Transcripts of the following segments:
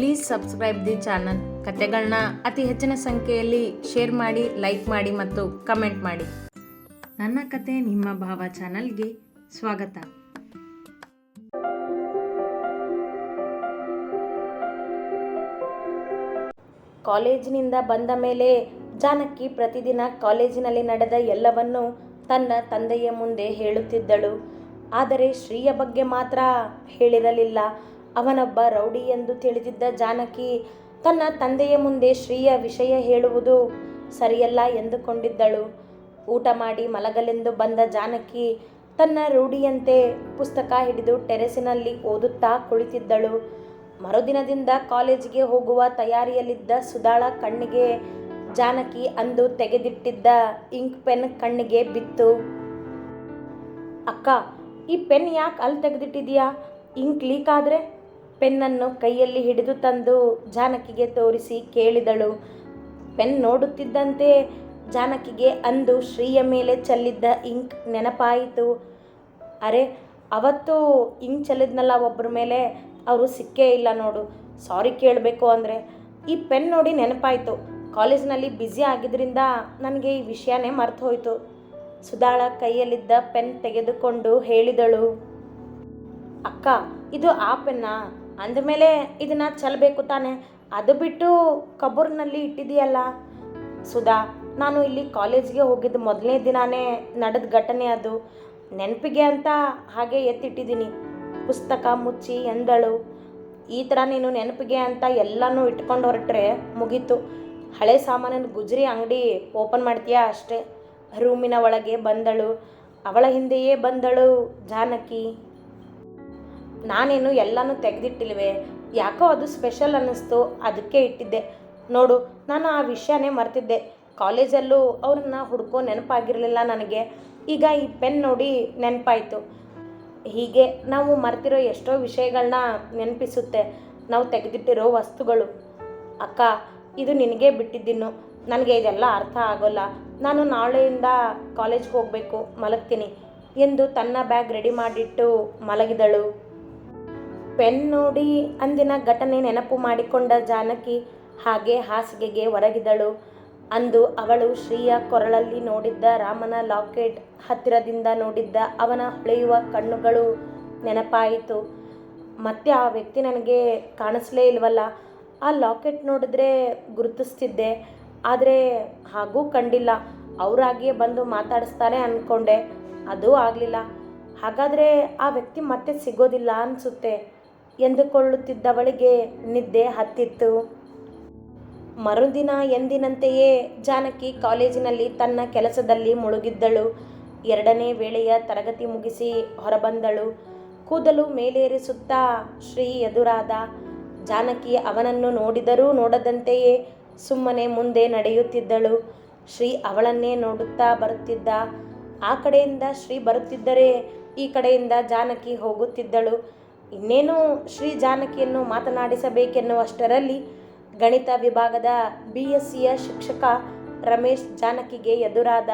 Please subscribe the channel ಕತೆಗಳನ್ನ ಅತಿ ಹೆಚ್ಚಿನ ಸಂಖ್ಯೆಯಲ್ಲಿ ಶೇರ್ ಮಾಡಿ ಲೈಕ್ ಮಾಡಿ ಮತ್ತು ಕಮೆಂಟ್ ಮಾಡಿ. ನನ್ನ ಕತೆ ನಿಮ್ಮ ಭಾವ ಚಾನಲ್ಗೆ ಸ್ವಾಗತ. ಕಾಲೇಜಿನಿಂದ ಬಂದ ಮೇಲೆ ಜಾನಕಿ ಪ್ರತಿದಿನ ಕಾಲೇಜಿನಲ್ಲಿ ನಡೆದ ಎಲ್ಲವನ್ನೂ ತನ್ನ ತಂದೆಯ ಮುಂದೆ ಹೇಳುತ್ತಿದ್ದಳು. ಆದರೆ ಶ್ರೀಯ ಬಗ್ಗೆ ಮಾತ್ರ ಹೇಳಿರಲಿಲ್ಲ. ಅವನೊಬ್ಬ ರೌಡಿ ಎಂದು ತಿಳಿದಿದ್ದ ಜಾನಕಿ ತನ್ನ ತಂದೆಯ ಮುಂದೆ ಶ್ರೀಯ ವಿಷಯ ಹೇಳುವುದು ಸರಿಯಲ್ಲ ಎಂದುಕೊಂಡಿದ್ದಳು. ಊಟ ಮಾಡಿ ಮಲಗಲೆಂದು ಬಂದ ಜಾನಕಿ ತನ್ನ ರೂಢಿಯಂತೆ ಪುಸ್ತಕ ಹಿಡಿದು ಟೆರೆಸಿನಲ್ಲಿ ಓದುತ್ತಾ ಕುಳಿತಿದ್ದಳು. ಮರುದಿನದಿಂದ ಕಾಲೇಜಿಗೆ ಹೋಗುವ ತಯಾರಿಯಲ್ಲಿದ್ದ ಸುಧಾಳ ಕಣ್ಣಿಗೆ ಜಾನಕಿ ಅಂದು ತೆಗೆದಿಟ್ಟಿದ್ದ ಇಂಕ್ ಪೆನ್ ಕಣ್ಣಿಗೆ ಬಿತ್ತು. ಅಕ್ಕ, ಈ ಪೆನ್ ಯಾಕೆ ಅಲ್ಲಿ ತೆಗೆದಿಟ್ಟಿದೀಯಾ? ಇಂಕ್ ಲೀಕ್ ಆದರೆ? ಪೆನ್ನನ್ನು ಕೈಯಲ್ಲಿ ಹಿಡಿದು ತಂದು ಜಾನಕಿಗೆ ತೋರಿಸಿ ಕೇಳಿದಳು. ಪೆನ್ ನೋಡುತ್ತಿದ್ದಂತೆ ಜಾನಕಿಗೆ ಅಂದು ಶ್ರೀಯ ಮೇಲೆ ಚೆಲ್ಲಿದ್ದ ಇಂಕ್ ನೆನಪಾಯಿತು. ಅರೆ, ಅವತ್ತು ಇಂಕ್ ಚೆಲ್ಲಿದ್ನಲ್ಲ ಒಬ್ಬರ ಮೇಲೆ? ಅವರು ಸಿಕ್ಕೇ ಇಲ್ಲ ನೋಡು. ಸಾರಿ ಕೇಳಬೇಕು ಅಂದರೆ. ಈ ಪೆನ್ ನೋಡಿ ನೆನಪಾಯಿತು. ಕಾಲೇಜ್ನಲ್ಲಿ ಬ್ಯುಸಿ ಆಗಿದ್ದರಿಂದ ನನಗೆ ಈ ವಿಷಯನೇ ಮರೆತು ಹೋಯಿತು. ಸುಧಾಳ ಕೈಯಲ್ಲಿದ್ದ ಪೆನ್ ತೆಗೆದುಕೊಂಡು ಹೇಳಿದಳು. ಅಕ್ಕ, ಇದು ಆ ಪೆನ್ನ? ಅಂದಮೇಲೆ ಇದನ್ನು ಚೆಲ್ಲಬೇಕು ತಾನೆ. ಅದು ಬಿಟ್ಟು ಕಬೂರ್ನಲ್ಲಿ ಇಟ್ಟಿದೆಯಲ್ಲ ಸುಧಾ, ನಾನು ಇಲ್ಲಿ ಕಾಲೇಜ್ಗೆ ಹೋಗಿದ್ದ ಮೊದಲನೇ ದಿನಾನೇ ನಡೆದ ಘಟನೆ ಅದು. ನೆನಪಿಗೆ ಅಂತ ಹಾಗೆ ಎತ್ತಿಟ್ಟಿದ್ದೀನಿ. ಪುಸ್ತಕ ಮುಚ್ಚಿ ಎಂದಳು. ಈ ಥರ ನೀನು ನೆನಪಿಗೆ ಅಂತ ಎಲ್ಲನೂ ಇಟ್ಕೊಂಡು ಹೊರಟ್ರೆ ಮುಗೀತು. ಹಳೆ ಸಾಮಾನಿನ ಗುಜರಿ ಅಂಗಡಿ ಓಪನ್ ಮಾಡ್ತೀಯಾ ಅಷ್ಟೇ. ರೂಮಿನ ಒಳಗೆ ಬಂದಳು. ಅವಳ ಹಿಂದೆಯೇ ಬಂದಳು ಜಾನಕಿ. ನಾನೇನು ಎಲ್ಲನೂ ತೆಗೆದಿಟ್ಟಿಲ್ವೆ? ಯಾಕೋ ಅದು ಸ್ಪೆಷಲ್ ಅನ್ನಿಸ್ತು, ಅದಕ್ಕೆ ಇಟ್ಟಿದ್ದೆ. ನೋಡು, ನಾನು ಆ ವಿಷಯನೇ ಮರ್ತಿದ್ದೆ. ಕಾಲೇಜಲ್ಲೂ ಅವ್ರನ್ನ ಹುಡ್ಕೋ ನೆನಪಾಗಿರಲಿಲ್ಲ ನನಗೆ. ಈಗ ಈ ಪೆನ್ ನೋಡಿ ನೆನಪಾಯಿತು. ಹೀಗೆ ನಾವು ಮರ್ತಿರೋ ಎಷ್ಟೋ ವಿಷಯಗಳನ್ನ ನೆನಪಿಸುತ್ತೆ. ನಾವು ತೆಗೆದಿಟ್ಟಿರೋ ವಸ್ತುಗಳು. ಅಕ್ಕ, ಇದು ನಿನಗೆ ಬಿಟ್ಟಿದ್ದೀನು ನನಗೆ ಇದೆಲ್ಲ ಅರ್ಥ ಆಗೋಲ್ಲ. ನಾನು ನಾಳೆಯಿಂದ ಕಾಲೇಜ್ಗೆ ಹೋಗಬೇಕು, ಮಲಗ್ತೀನಿ ಎಂದು ತನ್ನ ಬ್ಯಾಗ್ ರೆಡಿ ಮಾಡಿಟ್ಟು ಮಲಗಿದಳು. ಪೆನ್ ನೋಡಿ ಅಂದಿನ ಘಟನೆ ನೆನಪು ಮಾಡಿಕೊಂಡ ಜಾನಕಿ ಹಾಗೆ ಹಾಸಿಗೆಗೆ ಹೊರಗಿದಳು ಅಂದು ಅವಳು ಶ್ರೀಯ ಕೊರಳಲ್ಲಿ ನೋಡಿದ್ದ ರಾಮನ ಲಾಕೆಟ್ ಹತ್ತಿರದಿಂದ ನೋಡಿದ್ದ ಅವನ ಹೊಳೆಯುವ ಕಣ್ಣುಗಳು ನೆನಪಾಯಿತು. ಮತ್ತೆ ಆ ವ್ಯಕ್ತಿ ನನಗೆ ಕಾಣಿಸ್ಲೇ ಇಲ್ವಲ್ಲ? ಆ ಲಾಕೆಟ್ ನೋಡಿದ್ರೆ ಗುರುತಿಸ್ತಿದ್ದೆ. ಆದರೆ ಹಾಗೂ ಕಂಡಿಲ್ಲ. ಅವರಾಗಿಯೇ ಬಂದು ಮಾತಾಡಿಸ್ತಾರೆ ಅಂದ್ಕೊಂಡೆ ಅದೂ ಆಗಲಿಲ್ಲ. ಹಾಗಾದರೆ ಆ ವ್ಯಕ್ತಿ ಮತ್ತೆ ಸಿಗೋದಿಲ್ಲ ಅನಿಸುತ್ತೆ. ಎಂದುಕೊಳ್ಳುತ್ತಿದ್ದವಳಿಗೆ ನಿದ್ದೆ ಹತ್ತಿತ್ತು. ಮರುದಿನ ಎಂದಿನಂತೆಯೇ ಜಾನಕಿ ಕಾಲೇಜಿನಲ್ಲಿ ತನ್ನ ಕೆಲಸದಲ್ಲಿ ಮುಳುಗಿದ್ದಳು. ಎರಡನೇ ವೇಳೆಯ ತರಗತಿ ಮುಗಿಸಿ ಹೊರಬಂದಳು. ಕೂದಲು ಮೇಲೇರಿಸುತ್ತಾ ಶ್ರೀ ಎದುರಾದ ಜಾನಕಿ ಅವನನ್ನು ನೋಡಿದರೂ ನೋಡದಂತೆಯೇ ಸುಮ್ಮನೆ ಮುಂದೆ ನಡೆಯುತ್ತಿದ್ದಳು. ಶ್ರೀ ಅವಳನ್ನೇ ನೋಡುತ್ತಾ ಬರುತ್ತಿದ್ದ ಆ ಕಡೆಯಿಂದ ಶ್ರೀ ಬರುತ್ತಿದ್ದರೆ ಈ ಕಡೆಯಿಂದ ಜಾನಕಿ ಹೋಗುತ್ತಿದ್ದಳು. ಇನ್ನೇನು ಶ್ರೀ ಜಾನಕಿಯನ್ನು ಮಾತನಾಡಿಸಬೇಕೆನ್ನುವಷ್ಟರಲ್ಲಿ ಗಣಿತ ವಿಭಾಗದ ಬಿ ಎಸ್ ಸಿಯ ಶಿಕ್ಷಕ ರಮೇಶ್ ಜಾನಕಿಗೆ ಎದುರಾದ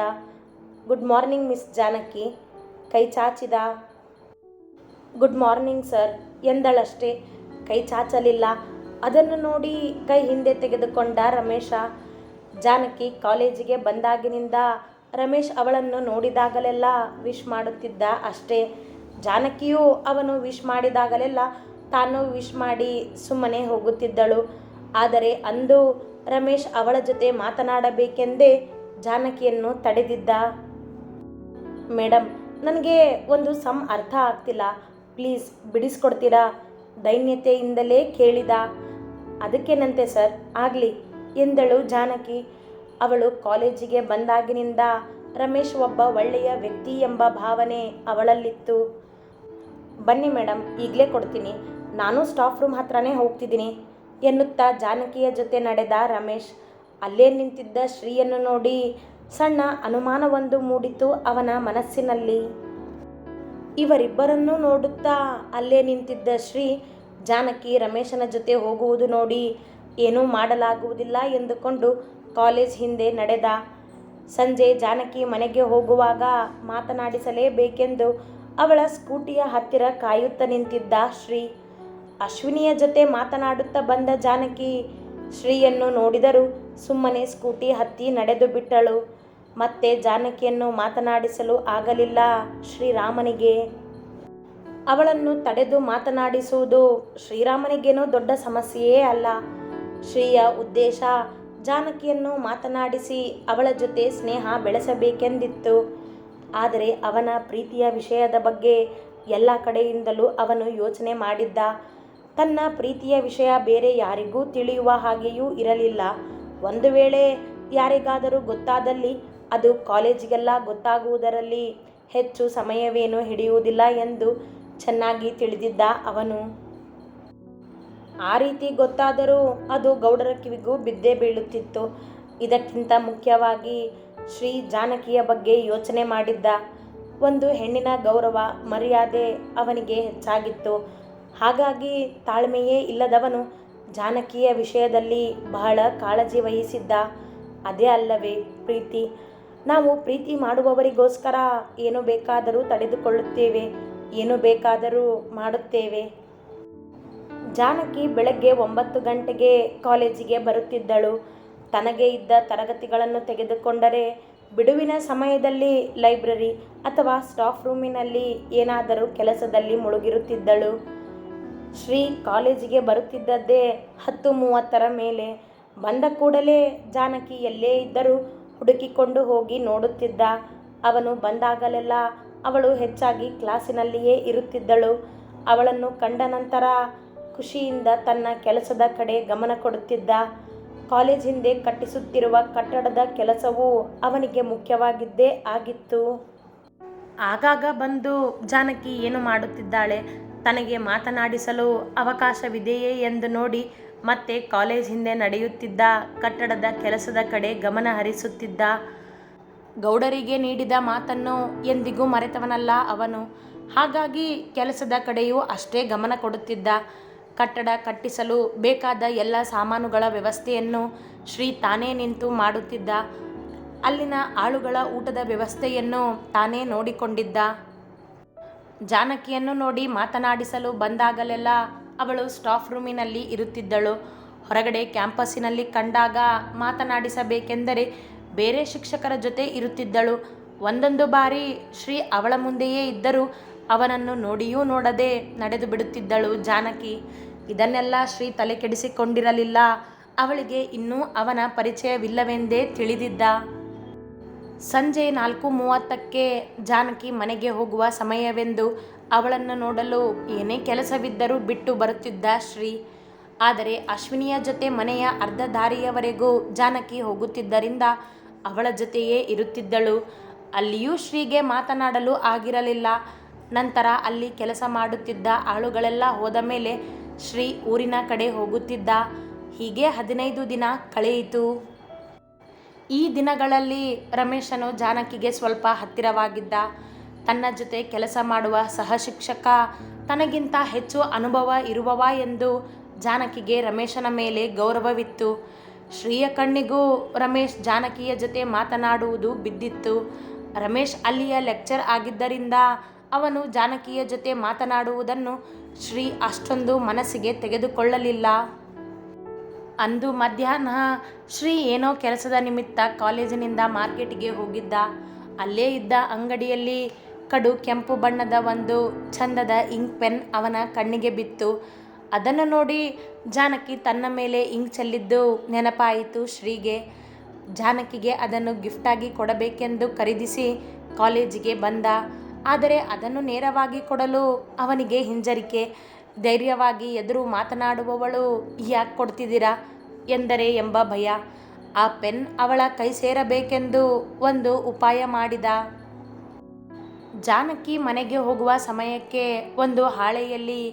ಗುಡ್ ಮಾರ್ನಿಂಗ್ ಮಿಸ್ ಜಾನಕಿ ಕೈ ಚಾಚಿದ. ಗುಡ್ ಮಾರ್ನಿಂಗ್ ಸರ್ ಎಂದಳಷ್ಟೇ ಕೈ ಚಾಚಲಿಲ್ಲ. ಅದನ್ನು ನೋಡಿ ಕೈ ಹಿಂದೆ ತೆಗೆದುಕೊಂಡ ರಮೇಶ ಜಾನಕಿ ಕಾಲೇಜಿಗೆ ಬಂದಾಗಿನಿಂದ ರಮೇಶ್ ಅವಳನ್ನು ನೋಡಿದಾಗಲೆಲ್ಲ ವಿಶ್ ಮಾಡುತ್ತಿದ್ದ ಅಷ್ಟೇ. ಜಾನಕಿಯು ಅವನು ವಿಶ್ ಮಾಡಿದಾಗಲೆಲ್ಲ ತಾನು ವಿಶ್ ಮಾಡಿ ಸುಮ್ಮನೆ ಹೋಗುತ್ತಿದ್ದಳು. ಆದರೆ ಅಂದು ರಮೇಶ್ ಅವಳ ಜೊತೆ ಮಾತನಾಡಬೇಕೆಂದೇ ಜಾನಕಿಯನ್ನು ತಡೆದಿದ್ದ. ಮೇಡಮ್ ನನಗೆ ಒಂದು ಸಮ್ ಅರ್ಥ ಆಗ್ತಿಲ್ಲ. ಪ್ಲೀಸ್ ಬಿಡಿಸ್ಕೊಡ್ತೀರಾ? ದೈನ್ಯತೆಯಿಂದಲೇ ಕೇಳಿದ. ಅದಕ್ಕೇನಂತೆ ಸರ್? ಆಗಲಿ ಎಂದಳು ಜಾನಕಿ. ಅವಳು ಕಾಲೇಜಿಗೆ ಬಂದಾಗಿನಿಂದ ರಮೇಶ್ ಒಬ್ಬ ಒಳ್ಳೆಯ ವ್ಯಕ್ತಿ ಎಂಬ ಭಾವನೆ ಅವಳಲ್ಲಿತ್ತು. ಬನ್ನಿ ಮೇಡಮ್, ಈಗಲೇ ಕೊಡ್ತೀನಿ. ನಾನು ಸ್ಟಾಫ್ ರೂಮ್ ಹತ್ರನೇ ಹೋಗ್ತಿದ್ದೀನಿ. ಎನ್ನುತ್ತಾ ಜಾನಕಿಯ ಜೊತೆ ನಡೆದ ರಮೇಶ್. ಅಲ್ಲೇ ನಿಂತಿದ್ದ ಶ್ರೀಯನ್ನು ನೋಡಿ ಸಣ್ಣ ಅನುಮಾನವೊಂದು ಮೂಡಿತು ಅವನ ಮನಸ್ಸಿನಲ್ಲಿ. ಇವರಿಬ್ಬರನ್ನೂ ನೋಡುತ್ತಾ ಅಲ್ಲೇ ನಿಂತಿದ್ದ ಶ್ರೀ ಜಾನಕಿ ರಮೇಶನ ಜೊತೆ ಹೋಗುವುದು ನೋಡಿ ಏನೂ ಮಾಡಲಾಗುವುದಿಲ್ಲ ಎಂದುಕೊಂಡು ಕಾಲೇಜ್ ಹಿಂದೆ ನಡೆದ. ಸಂಜೆ ಜಾನಕಿ ಮನೆಗೆ ಹೋಗುವಾಗ ಮಾತನಾಡಿಸಲೇಬೇಕೆಂದು ಅವಳ ಸ್ಕೂಟಿಯ ಹತ್ತಿರ ಕಾಯುತ್ತಾ ನಿಂತಿದ್ದ ಶ್ರೀ ಅಶ್ವಿನಿಯ ಜೊತೆ ಮಾತನಾಡುತ್ತಾ ಬಂದ ಜಾನಕಿ ಶ್ರೀಯನ್ನು ನೋಡಿದರು ಸುಮ್ಮನೆ ಸ್ಕೂಟಿ ಹತ್ತಿ ನಡೆದು ಬಿಟ್ಟಳು. ಮತ್ತೆ ಜಾನಕಿಯನ್ನು ಮಾತನಾಡಿಸಲು ಆಗಲಿಲ್ಲ ಶ್ರೀರಾಮನಿಗೆ. ಅವಳನ್ನು ತಡೆದು ಮಾತನಾಡಿಸುವುದು ಶ್ರೀರಾಮನಿಗೇನೋ ದೊಡ್ಡ ಸಮಸ್ಯೆಯೇ ಅಲ್ಲ. ಶ್ರೀಯ ಉದ್ದೇಶ ಜಾನಕಿಯನ್ನು ಮಾತನಾಡಿಸಿ ಅವಳ ಜೊತೆ ಸ್ನೇಹ ಬೆಳೆಸಬೇಕೆಂದಿತ್ತು. ಆದರೆ ಅವನ ಪ್ರೀತಿಯ ವಿಷಯದ ಬಗ್ಗೆ ಎಲ್ಲ ಕಡೆಯಿಂದಲೂ ಅವನು ಯೋಚನೆ ಮಾಡಿದ್ದ. ತನ್ನ ಪ್ರೀತಿಯ ವಿಷಯ ಬೇರೆ ಯಾರಿಗೂ ತಿಳಿಯುವ ಹಾಗೆಯೂ ಇರಲಿಲ್ಲ. ಒಂದು ವೇಳೆ ಯಾರಿಗಾದರೂ ಗೊತ್ತಾದಲ್ಲಿ ಅದು ಕಾಲೇಜಿಗೆಲ್ಲ ಗೊತ್ತಾಗುವುದರಲ್ಲಿ ಹೆಚ್ಚು ಸಮಯವೇನು ಹಿಡಿಯುವುದಿಲ್ಲ ಎಂದು ಚೆನ್ನಾಗಿ ತಿಳಿದಿದ್ದ ಅವನು. ಆ ರೀತಿ ಗೊತ್ತಾದರೂ ಅದು ಗೌಡರ ಕಿವಿಗೂ ಬಿದ್ದೇ ಬೀಳುತ್ತಿತ್ತು. ಇದಕ್ಕಿಂತ ಮುಖ್ಯವಾಗಿ ಶ್ರೀ ಜಾನಕಿಯ ಬಗ್ಗೆ ಯೋಚನೆ ಮಾಡಿದ್ದ. ಒಂದು ಹೆಣ್ಣಿನ ಗೌರವ, ಮರ್ಯಾದೆ ಅವನಿಗೆ ಹೆಚ್ಚಾಗಿತ್ತು. ಹಾಗಾಗಿ ತಾಳ್ಮೆಯೇ ಇಲ್ಲದವನು ಜಾನಕಿಯ ವಿಷಯದಲ್ಲಿ ಬಹಳ ಕಾಳಜಿ ವಹಿಸಿದ್ದ. ಅದೇ ಅಲ್ಲವೇ ಪ್ರೀತಿ. ನಾವು ಪ್ರೀತಿ ಮಾಡುವವರಿಗೋಸ್ಕರ ಏನು ಬೇಕಾದರೂ ತಡೆದುಕೊಳ್ಳುತ್ತೇವೆ, ಏನು ಬೇಕಾದರೂ ಮಾಡುತ್ತೇವೆ. ಜಾನಕಿ ಬೆಳಗ್ಗೆ ಒಂಬತ್ತು ಗಂಟೆಗೆ ಕಾಲೇಜಿಗೆ ಬರುತ್ತಿದ್ದಳು. ತನಗೆ ಇದ್ದ ತರಗತಿಗಳನ್ನು ತೆಗೆದುಕೊಂಡರೆ ಬಿಡುವಿನ ಸಮಯದಲ್ಲಿ ಲೈಬ್ರರಿ ಅಥವಾ ಸ್ಟಾಫ್ ರೂಮಿನಲ್ಲಿ ಏನಾದರೂ ಕೆಲಸದಲ್ಲಿ ಮುಳುಗಿರುತ್ತಿದ್ದಳು. ಶ್ರೀ ಕಾಲೇಜಿಗೆ ಬರುತ್ತಿದ್ದದ್ದೇ ಹತ್ತು ಮೂವತ್ತರ ಮೇಲೆ. ಬಂದ ಕೂಡಲೇ ಜಾನಕಿ ಎಲ್ಲೇ ಇದ್ದರೂ ಹುಡುಕಿಕೊಂಡು ಹೋಗಿ ನೋಡುತ್ತಿದ್ದ. ಅವನು ಬಂದಾಗಲೆಲ್ಲ ಅವಳು ಹೆಚ್ಚಾಗಿ ಕ್ಲಾಸಿನಲ್ಲಿಯೇ ಇರುತ್ತಿದ್ದಳು. ಅವಳನ್ನು ಕಂಡ ನಂತರ ಖುಷಿಯಿಂದ ತನ್ನ ಕೆಲಸದ ಕಡೆ ಗಮನ ಕೊಡುತ್ತಿದ್ದ. ಕಾಲೇಜ್ ಹಿಂದೆ ಕಟ್ಟಿಸುತ್ತಿರುವ ಕಟ್ಟಡದ ಕೆಲಸವೂ ಅವನಿಗೆ ಮುಖ್ಯವಾಗಿದ್ದೇ ಆಗಿತ್ತು. ಆಗಾಗ ಬಂದು ಜಾನಕಿ ಏನು ಮಾಡುತ್ತಿದ್ದಾಳೆ? ತನಗೆ ಮಾತನಾಡಿಸಲು ಅವಕಾಶವಿದೆಯೇ ಎಂದು ನೋಡಿ ಮತ್ತೆ ಕಾಲೇಜ್ ಹಿಂದೆ ನಡೆಯುತ್ತಿದ್ದ ಕಟ್ಟಡದ ಕೆಲಸದ ಕಡೆ ಗಮನ ಹರಿಸುತ್ತಿದ್ದ. ಗೌಡರಿಗೆ ನೀಡಿದ ಮಾತನ್ನು ಎಂದಿಗೂ ಮರೆತವನಲ್ಲ ಅವನು. ಹಾಗಾಗಿ ಕೆಲಸದ ಕಡೆಯೂ ಅಷ್ಟೇ ಗಮನ ಕೊಡುತ್ತಿದ್ದ. ಕಟ್ಟಡ ಕಟ್ಟಿಸಲು ಬೇಕಾದ ಎಲ್ಲ ಸಾಮಾನುಗಳ ವ್ಯವಸ್ಥೆಯನ್ನು ಶ್ರೀ ತಾನೇ ನಿಂತು ಮಾಡುತ್ತಿದ್ದ. ಅಲ್ಲಿನ ಆಳುಗಳ ಊಟದ ವ್ಯವಸ್ಥೆಯನ್ನು ತಾನೇ ನೋಡಿಕೊಂಡಿದ್ದ. ಜಾನಕಿಯನ್ನು ನೋಡಿ ಮಾತನಾಡಿಸಲು ಬಂದಾಗಲೆಲ್ಲ ಅವಳು ಸ್ಟಾಫ್ ರೂಮಿನಲ್ಲಿ ಇರುತ್ತಿದ್ದಳು. ಹೊರಗಡೆ ಕ್ಯಾಂಪಸ್ಸಿನಲ್ಲಿ ಕಂಡಾಗ ಮಾತನಾಡಿಸಬೇಕೆಂದರೆ ಬೇರೆ ಶಿಕ್ಷಕರ ಜೊತೆ ಇರುತ್ತಿದ್ದಳು. ಒಂದೊಂದು ಬಾರಿ ಶ್ರೀ ಅವಳ ಮುಂದೆಯೇ ಇದ್ದರೂ ಅವನನ್ನು ನೋಡಿಯೂ ನೋಡದೆ ನಡೆದು ಬಿಡುತ್ತಿದ್ದಳು ಜಾನಕಿ. ಇದನ್ನೆಲ್ಲ ಶ್ರೀ ತಲೆ ಕೆಡಿಸಿಕೊಂಡಿರಲಿಲ್ಲ. ಅವಳಿಗೆ ಇನ್ನೂ ಅವನ ಪರಿಚಯವಿಲ್ಲವೆಂದೇ ತಿಳಿದಿದ್ದ. ಸಂಜೆ ನಾಲ್ಕು ಮೂವತ್ತಕ್ಕೆ ಜಾನಕಿ ಮನೆಗೆ ಹೋಗುವ ಸಮಯವೆಂದು ಅವಳನ್ನು ನೋಡಲು ಏನೇ ಕೆಲಸವಿದ್ದರೂ ಬಿಟ್ಟು ಬರುತ್ತಿದ್ದ ಶ್ರೀ. ಆದರೆ ಅಶ್ವಿನಿಯ ಜೊತೆ ಮನೆಯ ಅರ್ಧ ದಾರಿಯವರೆಗೂ ಜಾನಕಿ ಹೋಗುತ್ತಿದ್ದರಿಂದ ಅವಳ ಜೊತೆಯೇ ಇರುತ್ತಿದ್ದಳು. ಅಲ್ಲಿಯೂ ಶ್ರೀಗೆ ಮಾತನಾಡಲು ಆಗಿರಲಿಲ್ಲ. ನಂತರ ಅಲ್ಲಿ ಕೆಲಸ ಮಾಡುತ್ತಿದ್ದ ಆಳುಗಳೆಲ್ಲ ಹೋದ ಮೇಲೆ ಶ್ರೀ ಊರಿನ ಕಡೆ ಹೋಗುತ್ತಿದ್ದ. ಹೀಗೆ ಹದಿನೈದು ದಿನ ಕಳೆಯಿತು. ಈ ದಿನಗಳಲ್ಲಿ ರಮೇಶನು ಜಾನಕಿಗೆ ಸ್ವಲ್ಪ ಹತ್ತಿರವಾಗಿದ್ದ. ತನ್ನ ಜೊತೆ ಕೆಲಸ ಮಾಡುವ ಸಹಶಿಕ್ಷಕ, ತನಗಿಂತ ಹೆಚ್ಚು ಅನುಭವ ಇರುವವ ಎಂದು ಜಾನಕಿಗೆ ರಮೇಶನ ಮೇಲೆ ಗೌರವವಿತ್ತು. ಶ್ರೀಯ ಕಣ್ಣಿಗೂ ರಮೇಶ್ ಜಾನಕಿಯ ಜೊತೆ ಮಾತನಾಡುವುದು ಬಿದ್ದಿತ್ತು. ರಮೇಶ್ ಅಲ್ಲಿಯ ಲೆಕ್ಚರ್ ಆಗಿದ್ದರಿಂದ ಅವನು ಜಾನಕಿಯ ಜೊತೆ ಮಾತನಾಡುವುದನ್ನು ಶ್ರೀ ಅಷ್ಟೊಂದು ಮನಸ್ಸಿಗೆ ತೆಗೆದುಕೊಳ್ಳಲಿಲ್ಲ. ಅಂದು ಮಧ್ಯಾಹ್ನ ಶ್ರೀ ಏನೋ ಕೆಲಸದ ನಿಮಿತ್ತ ಕಾಲೇಜಿನಿಂದ ಮಾರ್ಕೆಟ್ಗೆ ಹೋಗಿದ್ದ. ಅಲ್ಲೇ ಇದ್ದ ಅಂಗಡಿಯಲ್ಲಿ ಕಡು ಕೆಂಪು ಬಣ್ಣದ ಒಂದು ಚಂದದ ಇಂಕ್ ಪೆನ್ ಅವನ ಕಣ್ಣಿಗೆ ಬಿತ್ತು. ಅದನ್ನು ನೋಡಿ ಜಾನಕಿ ತನ್ನ ಮೇಲೆ ಇಂಕ್ ಚೆಲ್ಲಿದ್ದು ನೆನಪಾಯಿತು ಶ್ರೀಗೆ. ಜಾನಕಿಗೆ ಅದನ್ನು ಗಿಫ್ಟಾಗಿ ಕೊಡಬೇಕೆಂದು ಖರೀದಿಸಿ ಕಾಲೇಜಿಗೆ ಬಂದ. ಆದರೆ ಅದನ್ನು ನೇರವಾಗಿ ಕೊಡಲು ಅವನಿಗೆ ಹಿಂಜರಿಕೆ, ಧೈರ್ಯವಾಗಿ ಎದುರು ಮಾತನಾಡುವವಳು ಯಾಕೆ ಕೊಡ್ತಿದ್ದೀರಾ ಎಂದರೆ ಎಂಬ ಭಯ. ಆ ಪೆನ್ ಅವಳ ಕೈ ಸೇರಬೇಕೆಂದು ಒಂದು ಉಪಾಯ ಮಾಡಿದ. ಜಾನಕಿ ಮನೆಗೆ ಹೋಗುವ ಸಮಯಕ್ಕೆ ಒಂದು ಹಾಳೆಯಲ್ಲಿ,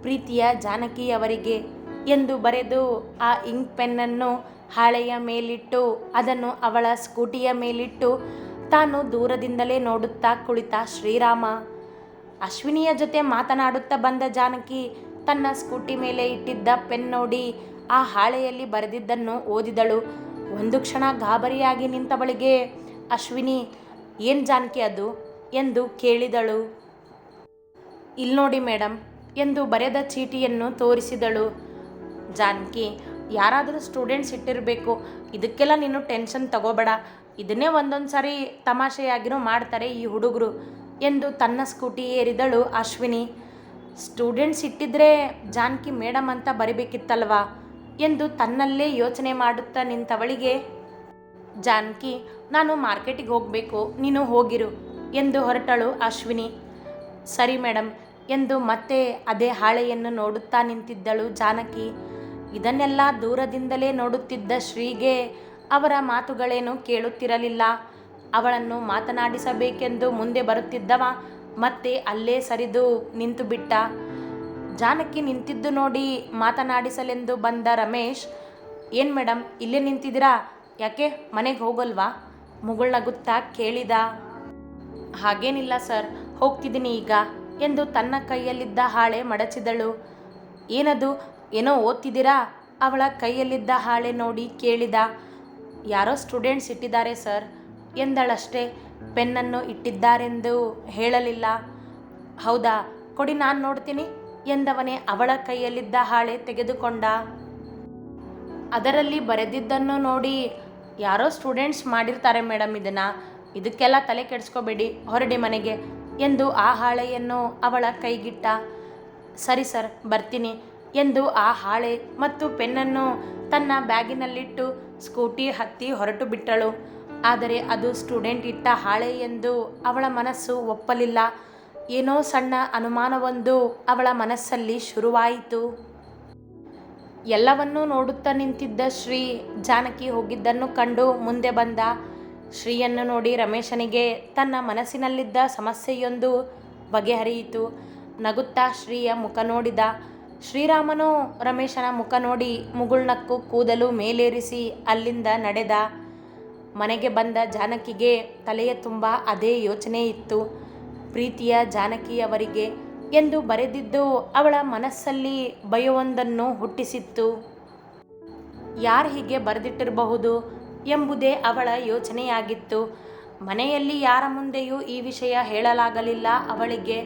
ಪ್ರೀತಿಯ ಜಾನಕಿಯವರಿಗೆ ಎಂದು ಬರೆದು ಆ ಇಂಕ್ ಪೆನ್ನನ್ನು ಹಾಳೆಯ ಮೇಲಿಟ್ಟು, ಅದನ್ನು ಅವಳ ಸ್ಕೂಟಿಯ ಮೇಲಿಟ್ಟು ತಾನು ದೂರದಿಂದಲೇ ನೋಡುತ್ತಾ ಕುಳಿತ ಶ್ರೀರಾಮ. ಅಶ್ವಿನಿಯ ಜೊತೆ ಮಾತನಾಡುತ್ತಾ ಬಂದ ಜಾನಕಿ ತನ್ನ ಸ್ಕೂಟಿ ಮೇಲೆ ಇಟ್ಟಿದ್ದ ಪೆನ್ ನೋಡಿ ಆ ಹಾಳೆಯಲ್ಲಿ ಬರೆದಿದ್ದನ್ನು ಓದಿದಳು. ಒಂದು ಕ್ಷಣ ಗಾಬರಿಯಾಗಿ ನಿಂತವಳಿಗೆ ಅಶ್ವಿನಿ, ಏನು ಜಾನಕಿ ಅದು? ಎಂದು ಕೇಳಿದಳು. ಇಲ್ಲಿ ನೋಡಿ ಮೇಡಮ್ ಎಂದು ಬರೆದ ಚೀಟಿಯನ್ನು ತೋರಿಸಿದಳು. ಜಾನಕಿ, ಯಾರಾದರೂ ಸ್ಟೂಡೆಂಟ್ಸ್ ಇಟ್ಟಿರಬೇಕು. ಇದಕ್ಕೆಲ್ಲ ನೀನು ಟೆನ್ಷನ್ ತಗೋಬೇಡ. ಇದನ್ನೇ ಒಂದೊಂದು ಸಾರಿ ತಮಾಷೆಯಾಗಿನೂ ಮಾಡ್ತಾರೆ ಈ ಹುಡುಗರು ಎಂದು ತನ್ನ ಸ್ಕೂಟಿ ಏರಿದಳು ಅಶ್ವಿನಿ. ಸ್ಟೂಡೆಂಟ್ಸ್ ಇಟ್ಟಿದ್ರೆ ಜಾನಕಿ ಮೇಡಮ್ ಅಂತ ಬರಿಬೇಕಿತ್ತಲ್ವಾ? ಎಂದು ತನ್ನಲ್ಲೇ ಯೋಚನೆ ಮಾಡುತ್ತಾ ನಿಂತವಳಿಗೆ, ಜಾನಕಿ, ನಾನು ಮಾರ್ಕೆಟಿಗೆ ಹೋಗಬೇಕು, ನೀನು ಹೋಗಿರು, ಎಂದು ಹೊರಟಳು ಅಶ್ವಿನಿ. ಸರಿ ಮೇಡಮ್ ಎಂದು ಮತ್ತೆ ಅದೇ ಹಾಳೆಯನ್ನು ನೋಡುತ್ತಾ ನಿಂತಿದ್ದಳು ಜಾನಕಿ. ಇದನ್ನೆಲ್ಲ ದೂರದಿಂದಲೇ ನೋಡುತ್ತಿದ್ದ ಶ್ರೀಗೆ ಅವರ ಮಾತುಗಳೇನು ಕೇಳುತ್ತಿರಲಿಲ್ಲ. ಅವಳನ್ನು ಮಾತನಾಡಿಸಬೇಕೆಂದು ಮುಂದೆ ಬರುತ್ತಿದ್ದವ ಮತ್ತೆ ಅಲ್ಲೇ ಸರಿದು ನಿಂತು ಬಿಟ್ಟ ಜಾನಕಿ ನಿಂತಿದ್ದು ನೋಡಿ ಮಾತನಾಡಿಸಲೆಂದು ಬಂದ ರಮೇಶ್, ಏನು ಮೇಡಮ್ ಇಲ್ಲೇ ನಿಂತಿದ್ದೀರಾ? ಯಾಕೆ? ಮನೆಗೆ ಹೋಗಲ್ವಾ? ಮುಗುಳ್ನಗುತ್ತಾ ಕೇಳಿದ. ಹಾಗೇನಿಲ್ಲ ಸರ್, ಹೋಗ್ತಿದ್ದೀನಿ ಈಗ ಎಂದು ತನ್ನ ಕೈಯಲ್ಲಿದ್ದ ಹಾಳೆ ಮಡಚಿದಳು. ಏನದು? ಏನೋ ಓದ್ತಿದ್ದೀರಾ? ಅವಳ ಕೈಯಲ್ಲಿದ್ದ ಹಾಳೆ ನೋಡಿ ಕೇಳಿದ. ಯಾರೋ ಸ್ಟೂಡೆಂಟ್ಸ್ ಇಟ್ಟಿದ್ದಾರೆ ಸರ್. ಎಂದಳಷ್ಟೇ ಪೆನ್ನನ್ನು ಇಟ್ಟಿದ್ದಾರೆಂದು ಹೇಳಲಿಲ್ಲ. ಹೌದಾ? ಕೊಡಿ ನಾನು ನೋಡ್ತೀನಿ ಎಂದವನೇ ಅವಳ ಕೈಯಲ್ಲಿದ್ದ ಹಾಳೆ ತೆಗೆದುಕೊಂಡ. ಅದರಲ್ಲಿ ಬರೆದಿದ್ದನ್ನು ನೋಡಿ ಯಾರೋ ಸ್ಟೂಡೆಂಟ್ಸ್ ಮಾಡಿರ್ತಾರೆ ಮೇಡಮ್ ಇದನ್ನು. ಇದಕ್ಕೆಲ್ಲ ತಲೆ ಕೆಡಿಸ್ಕೋಬೇಡಿ, ಹೊರಡಿ ಮನೆಗೆ ಎಂದು ಆ ಹಾಳೆಯನ್ನು ಅವಳ ಕೈಗಿಟ್ಟ. ಸರಿ ಸರ್, ಬರ್ತೀನಿ ಎಂದು ಆ ಹಾಳೆ ಮತ್ತು ಪೆನ್ನನ್ನು ತನ್ನ ಬ್ಯಾಗಿನಲ್ಲಿಟ್ಟು ಸ್ಕೂಟಿ ಹತ್ತಿ ಹೊರಟು ಬಿಟ್ಟಳು. ಆದರೆ ಅದು ಸ್ಟೂಡೆಂಟ್ ಇಟ್ಟ ಹಾಳೆ ಎಂದು ಅವಳ ಮನಸ್ಸು ಒಪ್ಪಲಿಲ್ಲ. ಏನೋ ಸಣ್ಣ ಅನುಮಾನವೊಂದು ಅವಳ ಮನಸ್ಸಲ್ಲಿ ಶುರುವಾಯಿತು. ಎಲ್ಲವನ್ನೂ ನೋಡುತ್ತಾ ನಿಂತಿದ್ದ ಶ್ರೀ ಜಾನಕಿ ಹೋಗಿದ್ದನ್ನು ಕಂಡು ಮುಂದೆ ಬಂದ. ಶ್ರೀಯನ್ನು ನೋಡಿ ರಮೇಶನಿಗೆ ತನ್ನ ಮನಸ್ಸಿನಲ್ಲಿದ್ದ ಸಮಸ್ಯೆಯೊಂದು ಬಗೆಹರಿಯಿತು. ನಗುತ್ತಾ ಶ್ರೀಯ ಮುಖ ನೋಡಿದ. ಶ್ರೀರಾಮನು ರಮೇಶನ ಮುಖ ನೋಡಿ ಮುಗುಳ್ನಕ್ಕು ಕೂದಲು ಮೇಲೇರಿಸಿ ಅಲ್ಲಿಂದ ನಡೆದ ಮನೆಗೆ ಬಂದ ಜಾನಕಿಗೆ ತಲೆಯ ತುಂಬ ಅದೇ ಯೋಚನೆ ಇತ್ತು. ಪ್ರೀತಿಯ ಜಾನಕಿಯವರಿಗೆ ಎಂದು ಬರೆದಿದ್ದು ಅವಳ ಮನಸ್ಸಲ್ಲಿ ಭಯವೊಂದನ್ನು ಹುಟ್ಟಿಸಿತ್ತು. ಯಾರು ಹೀಗೆ ಬರೆದಿಟ್ಟಿರಬಹುದು ಎಂಬುದೇ ಅವಳ ಯೋಚನೆಯಾಗಿತ್ತು. ಮನೆಯಲ್ಲಿ ಯಾರ ಮುಂದೆಯೂ ಈ ವಿಷಯ ಹೇಳಲಾಗಲಿಲ್ಲ. ಅವಳಿಗೆ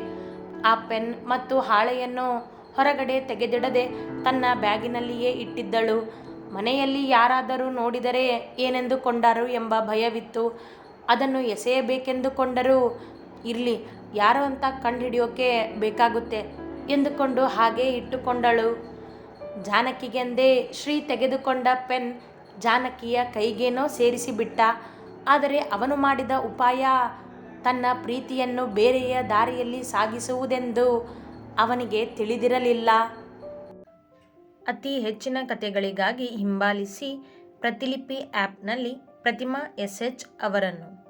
ಆ ಪೆನ್ ಮತ್ತು ಹಾಳೆಯನ್ನು ಹೊರಗಡೆ ತೆಗೆದಿಡದೆ ತನ್ನ ಬ್ಯಾಗಿನಲ್ಲಿಯೇ ಇಟ್ಟಿದ್ದಳು. ಮನೆಯಲ್ಲಿ ಯಾರಾದರೂ ನೋಡಿದರೆ ಏನೆಂದುಕೊಂಡರು ಎಂಬ ಭಯವಿತ್ತು. ಅದನ್ನು ಎಸೆಯಬೇಕೆಂದುಕೊಂಡರೂ. ಇರಲಿ, ಯಾರು ಅಂತ ಕಂಡುಹಿಡಿಯೋಕೆ ಬೇಕಾಗುತ್ತೆ ಎಂದುಕೊಂಡು ಹಾಗೇ ಇಟ್ಟುಕೊಂಡಳು. ಜಾನಕಿಗೆಂದೇ ಶ್ರೀ ತೆಗೆದುಕೊಂಡ ಪೆನ್ ಜಾನಕಿಯ ಕೈಗೇನೋ ಸೇರಿಸಿಬಿಟ್ಟ. ಆದರೆ ಅವನು ಮಾಡಿದ ಉಪಾಯ ತನ್ನ ಪ್ರೀತಿಯನ್ನು ಬೇರೆಯ ದಾರಿಯಲ್ಲಿ ಸಾಗಿಸುವುದೆಂದು ಅವನಿಗೆ ತಿಳಿದಿರಲಿಲ್ಲ. ಅತಿ ಹೆಚ್ಚಿನ ಕಥೆಗಳಿಗಾಗಿ ಹಿಂಬಾಲಿಸಿ ಪ್ರತಿಲಿಪಿ ಆ್ಯಪ್ನಲ್ಲಿ ಪ್ರತಿಮಾ ಎಸ್ ಎಚ್ ಅವರನ್ನು.